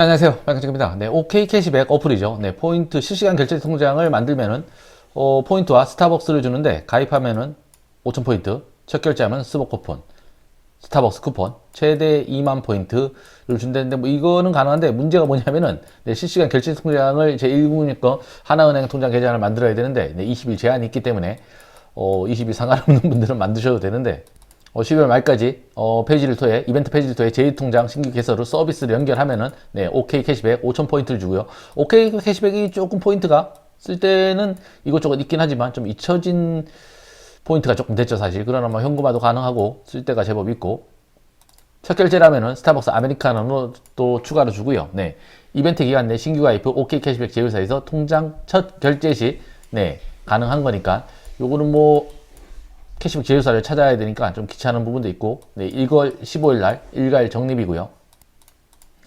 안녕하세요. 빨간색입니다. 네, OK 캐시백 어플이죠. 네, 포인트 실시간 결제 통장을 만들면은, 어, 포인트와 스타벅스를 주는데, 가입하면은 5,000포인트, 첫 결제하면 스벅 쿠폰, 스타벅스 쿠폰, 최대 2만 포인트를 준다는데, 뭐, 이거는 가능한데, 문제가 뭐냐면은, 네, 실시간 결제 통장을 제 1국니까 하나은행 통장 계좌를 만들어야 되는데, 네, 20일 제한이 있기 때문에, 어, 20일 상관없는 분들은 만드셔도 되는데, 어, 12월 말까지 어, 페이지를 통해 이벤트 페이지를 통해 제2통장 신규 개설로 서비스를 연결하면은 네, OK 캐시백 5,000 포인트를 주고요. OK 캐시백이 조금 포인트가 쓸 때는 이것저것 있긴 하지만 좀 잊혀진 포인트가 조금 됐죠 사실. 그러나 뭐 현금화도 가능하고 쓸 때가 제법 있고 첫 결제라면은 스타벅스 아메리카노로 또 추가로 주고요. 네. 이벤트 기간 내 신규 가입 후 OK 캐시백 제휴사에서 통장 첫 결제 시 네, 가능한 거니까 요거는 뭐 캐시백 제휴사를 찾아야 되니까 좀 귀찮은 부분도 있고 네, 1월 15일 날 일괄 적립이고요.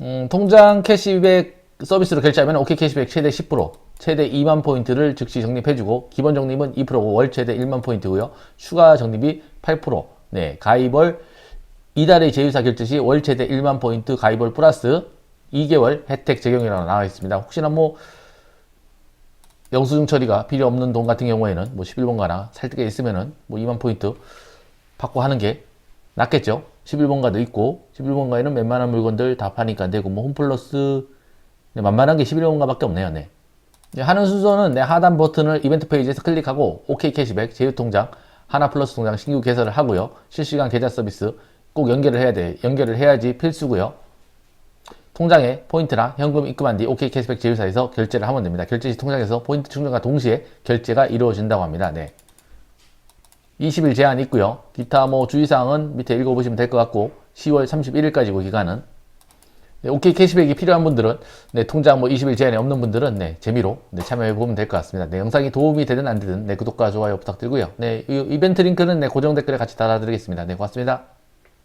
음, 통장 캐시백 서비스로 결제하면 OK 캐시백 최대 10%, 최대 2만 포인트를 즉시 적립해주고 기본 적립은 2%고 월 최대 1만 포인트고요. 추가 적립이 8%. 네, 가입월 이달의 제휴사 결제 시 월 최대 1만 포인트 가입월 플러스 2개월 혜택 적용이라고 나와 있습니다. 혹시나 뭐 영수증 처리가 필요 없는 돈 같은 경우에는 뭐 11번가나 살 때가 있으면은 뭐 2만 포인트 받고 하는 게 낫겠죠. 11번가도 있고 11번가에는 웬만한 물건들 다 파니까 되고 뭐 홈플러스 네, 만만한 게 11번가밖에 없네요. 네. 네, 하는 순서는 내 하단 버튼을 이벤트 페이지에서 클릭하고 OK 캐시백 제휴통장 하나 플러스 통장 신규 개설을 하고요. 실시간 계좌 서비스 꼭 연결을 해야 돼. 연결을 해야지 필수고요. 통장에 포인트랑 현금 입금한 뒤 OK 캐시백 제휴사에서 결제를 하면 됩니다. 결제 시 통장에서 포인트 충전과 동시에 결제가 이루어진다고 합니다. 네. 20일 제한 있고요. 기타 뭐 주의사항은 밑에 읽어보시면 될 것 같고 10월 31일까지고 기간은 네, OK 캐시백이 필요한 분들은 네, 통장 뭐 20일 제한이 없는 분들은 네, 재미로 네, 참여해 보면 될 것 같습니다. 네, 영상이 도움이 되든 안 되든 네, 구독과 좋아요 부탁드리고요. 네, 이 이벤트 링크는 네, 고정 댓글에 같이 달아드리겠습니다. 네, 고맙습니다.